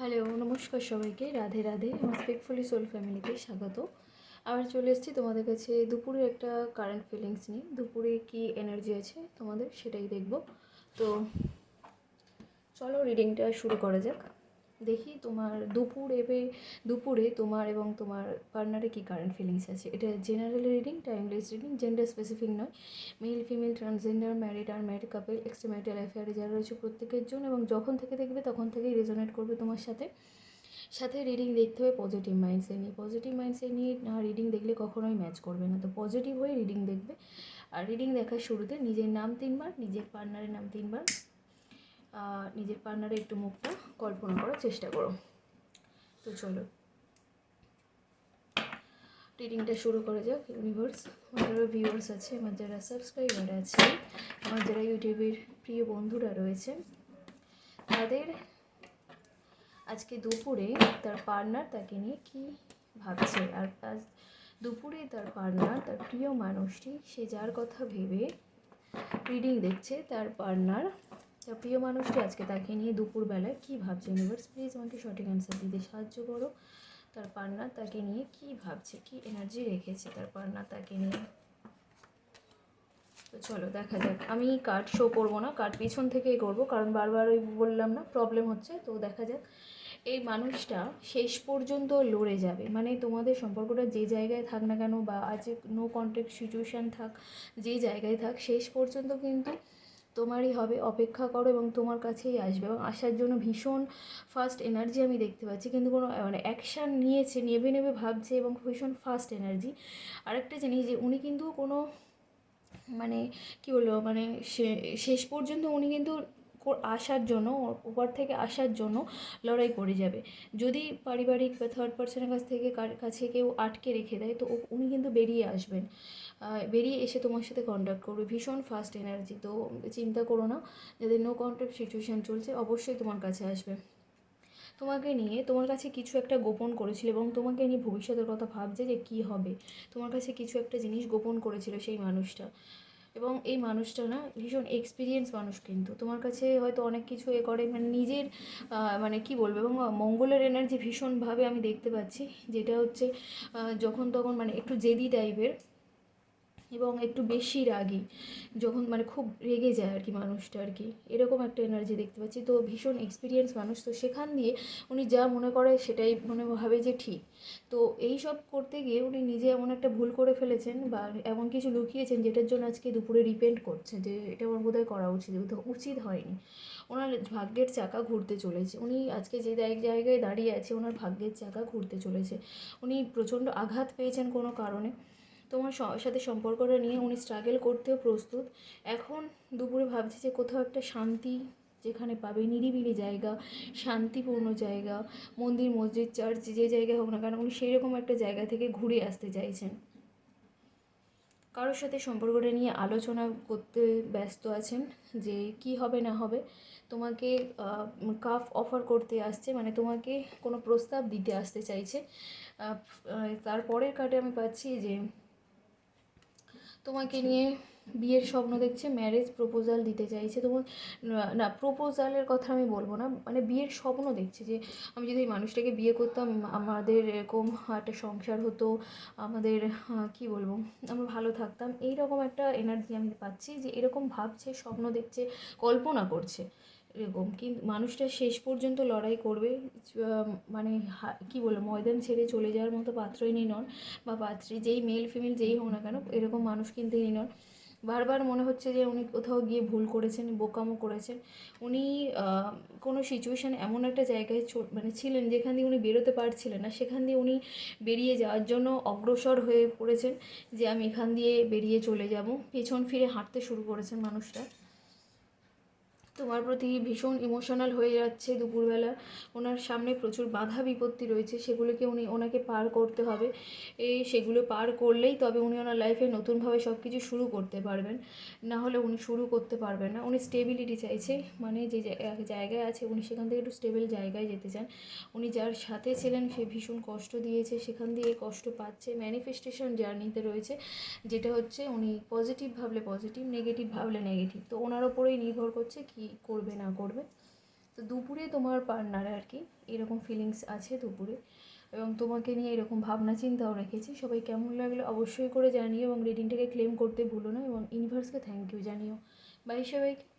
Hello, নমস্কার সবাইকে। Radhe Radhe respectfully soul ফ্যামিলিতে স্বাগত। আবার চলে এসেছি তোমাদের কাছে দুপুরে একটা কারেন্ট ফিলিংস নিয়ে। দুপুরে কি এনার্জি আছে তোমাদের সেটাই দেখব। তো চলো রিডিংটা শুরু করা যাক। দেখি তোমার দুপুর এবে, দুপুরে তোমার এবং তোমার পার্টনারে কি কারেন্ট ফিলিংস আছে? এটা general reading timeless reading gender specific নয়। মেল ফিমেল ট্রান্সজেন্ডার ম্যারিড আর ম্যারিড কাপেল এক্সট্রাম্যারিটাল অ্যাফেয়ারে যারা রয়েছে প্রত্যেকের জন্য এবং যখন থেকে দেখবে তখন থেকেই রেজোনেট করবে তোমার সাথে। সাথে রিডিং দেখতে হবে পজিটিভ মাইন্ডসেট নিয়ে। পজিটিভ মাইন্ডসেট নিয়ে না রিডিং দেখলে কখনোই ম্যাচ করবে না। তো পজিটিভ হয়ে রিডিং দেখবে। আর রিডিং দেখার শুরুতে নিজের নাম তিনবার, নিজের পার্টনারের নাম তিনবার নিজের পার্টনারের একটু মুখটা কল্পনা করার চেষ্টা করো। তো চলো। রিডিংটা শুরু করা যাক ইউনিভার্স আমার যারা ভিউয়ার্স আছে, আমার যারা সাবস্ক্রাইবার আছে, আমার যারা ইউটিউবের প্রিয় বন্ধুরা রয়েছে, তাদের আজকে দুপুরে তার পার্টনার তাকে নিয়ে কি ভাবছে? আর আজ দুপুরে তার পার্টনার তার প্রিয় মানুষটি, সে যার কথা ভেবে রিডিং দেখছে, তার পার্টনার তার প্রিয় মানুষটি আজকে তাকে নিয়ে দুপুরবেলায় কী ভাবছে? ইউনিভার্স প্লিজ আমাকে সঠিক অ্যান্সার দিতে সাহায্য করো। তার পান্না তাকে নিয়ে কী ভাবছে? কী এনার্জি রেখেছে তার পান্না তাকে নিয়ে? তো চলো দেখা যাক। আমি কার্ড শো করব না কার্ড পিছন থেকেই করব, কারণ বারবার ওই বললাম না প্রবলেম হচ্ছে, তো দেখা যাক। এই মানুষটা শেষ পর্যন্ত লড়ে যাবে। মানে তোমাদের সম্পর্কটা যে জায়গায় থাক না কেন বা আজ নো কন্ট্যাক্ট সিচুয়েশান থাক, যে জায়গায় থাক, শেষ পর্যন্ত কিন্তু তোমারই হবে, অপেক্ষা করো এবং তোমার কাছেই আসবে এবং আসার জন্য ভীষণ ফাস্ট এনার্জি আমি দেখতে পাচ্ছি। কিন্তু কোনো মানে অ্যাকশান নিয়েছে, নেবে নেবে ভাবছে এবং ভীষণ ফাস্ট এনার্জি আরেকটা জিনিস যে উনি কিন্তু কোনো মানে কি বলব মানে শেষ পর্যন্ত উনি কিন্তু কো- আসার জন্য ওর উপর থেকে আসার জন্য লড়াই করে যাবে। যদি পারিবারিক বা থার্ড পার্সনের কাছ থেকে কাছে কেউ আটকে রেখে দেয়, তো উনি কিন্তু বেরিয়ে আসবেন। বেরিয়ে এসে তোমার সাথে কন্ট্যাক্ট করবে। ভীষণ ফাস্ট এনার্জি তো চিন্তা করো না যাদের নো কন্ট্যাক্ট সিচুয়েশান চলছে, অবশ্যই তোমার কাছে আসবে। তোমাকে নিয়ে, তোমার কাছে কিছু একটা গোপন করেছিল এবং তোমাকে নিয়ে ভবিষ্যতের কথা ভাবছে যে কী হবে। তোমার কাছে কিছু একটা জিনিস গোপন করেছিল সেই মানুষটা। এবং এই মানুষটা না ভীষণ এক্সপিরিয়েন্স মানুষ কিন্তু। তোমার কাছে হয়তো অনেক কিছু এ করে মানে নিজের মানে কি বলব, এবং মঙ্গলের এনার্জি ভীষণভাবে আমি দেখতে পাচ্ছি। যেটা হচ্ছে যখন তখন মানে একটু জেদি টাইপের এবং একটু বেশি রাগী, যখন মানে খুব রেগে যায় আর কি মানুষটা আর কি। এরকম একটা এনার্জি দেখতে পাচ্ছি। তো ভীষণ এক্সপিরিয়েন্স মানুষ। তো সেখান দিয়ে উনি যা মনে করে সেটাই মনে ভাবে যে ঠিক। তো এই সব করতে গিয়ে উনি নিজে এমন একটা ভুল করে ফেলেছেন বা এমন কিছু লুকিয়েছেন যেটার জন্য আজকে দুপুরে রিপেন্ট করছে যে এটা আমার বোধহয় করা উচিত। উচিত হয়নি। ওনার ভাগ্যের চাকা ঘুরতে চলেছে। উনি আজকে যে জায়- জায়গায় দাঁড়িয়ে আছে, ওনার ভাগ্যের চাকা ঘুরতে চলেছে। উনি প্রচণ্ড আঘাত পেয়েছেন কোনো কারণে। তোমার সাথে সম্পর্কটা নিয়ে উনি স্ট্রাগল করতেও প্রস্তুত। এখন দুপুরে ভাবছে যে কোথাও একটা শান্তি যেখানে পাবে, নিরিবিলি জায়গা, শান্তিপূর্ণ জায়গা, মন্দির, মসজিদ চার্চ যে জায়গায় হোক না কেন উনি সেই রকম একটা জায়গা থেকে ঘুরে আসতে চাইছেন। কারোর সাথে সম্পর্কটা নিয়ে আলোচনা করতে ব্যস্ত আছেন যে কি হবে না হবে, তোমাকে কাফ অফার করতে আসছে মানে তোমাকে কোনো প্রস্তাব দিতে আসতে চাইছে। তারপরের কার্ডে আমি পাচ্ছি যে তোমাকে নিয়ে বিয়ের স্বপ্ন দেখছে ম্যারেজ প্রপোজাল দিতে চাইছে। তোমার, না- প্রোপোজালের কথা আমি বলব না মানে বিয়ের স্বপ্ন দেখছে যে, আমি যদি এই মানুষটাকে বিয়ে করতাম, আমাদের এরকম একটা সংসার হতো, আমাদের কি বলব, আমরা ভালো থাকতাম এই রকম একটা এনার্জি আমি পাচ্ছি যে, এরকম ভাবছে, স্বপ্ন দেখছে, কল্পনা করছে। এরকম। কিন্তু মানুষটা শেষ পর্যন্ত লড়াই করবে মানে কি বলব, ময়দান ছেড়ে চলে যাওয়ার মতো পাত্রই নিয়ে নন, বা পাত্রী যেই মেল ফিমেল যেই হোক না কেন, এরকম মানুষ কিন্তু ইনি নন। বারবার মনে হচ্ছে যে উনি কোথাও গিয়ে ভুল করেছেন, বোকামো করেছেন। উনি কোনো সিচুয়েশান এমন একটা জায়গায় মানে ছিলেন যেখান দিয়ে উনি বেরোতে পারছিলেন না, সেখান দিয়ে উনি বেরিয়ে যাওয়ার জন্য অগ্রসর হয়ে পড়েছেন যে আমি এখান দিয়ে বেরিয়ে চলে যাব। পেছন ফিরে হাঁটতে শুরু করেছেন মানুষটা। তোমার প্রতি ভীষণ ইমোশনাল হয়ে যাচ্ছে দুপুরবেলা। ওনার সামনে প্রচুর বাধা বিপত্তি রয়েছে, সেগুলোকে উনি, ওনাকে পার করতে হবে। এই সেগুলো পার করলেই তবে উনি ওনার লাইফে নতুনভাবে সব কিছু শুরু করতে পারবেন। না হলে উনি শুরু করতে পারবেন না। উনি স্টেবিলিটি চাইছে মানে যে জায়গা- জায়গায় আছে, উনি সেখান থেকে একটু স্টেবল জায়গায় যেতে চান। উনি যার সাথে ছিলেন, সে ভীষণ কষ্ট দিয়েছে, সেখান দিয়ে কষ্ট পাচ্ছে ম্যানিফেস্টেশন জার্নিতে রয়েছে, যেটা হচ্ছে উনি পজিটিভ ভাবলে পজিটিভ নেগেটিভ ভাবলে নেগেটিভ তো ওনার ওপরেই নির্ভর করছে কি করবে, না করবে। তো দুপুরে তোমার পার্টনার আর কি, এরকম ফিলিংস আছে দুপুরে। এবং তোমাকে নিয়ে এরকম ভাবনা চিন্তাও রেখেছি। সবাই কেমন লাগল অবশ্যই করে জানিও এবং রিডিংটাকে ক্লেম করতে ভুলো না এবং ইউনিভার্সকে থ্যাংক ইউ জানিও। বাই সবাইকে।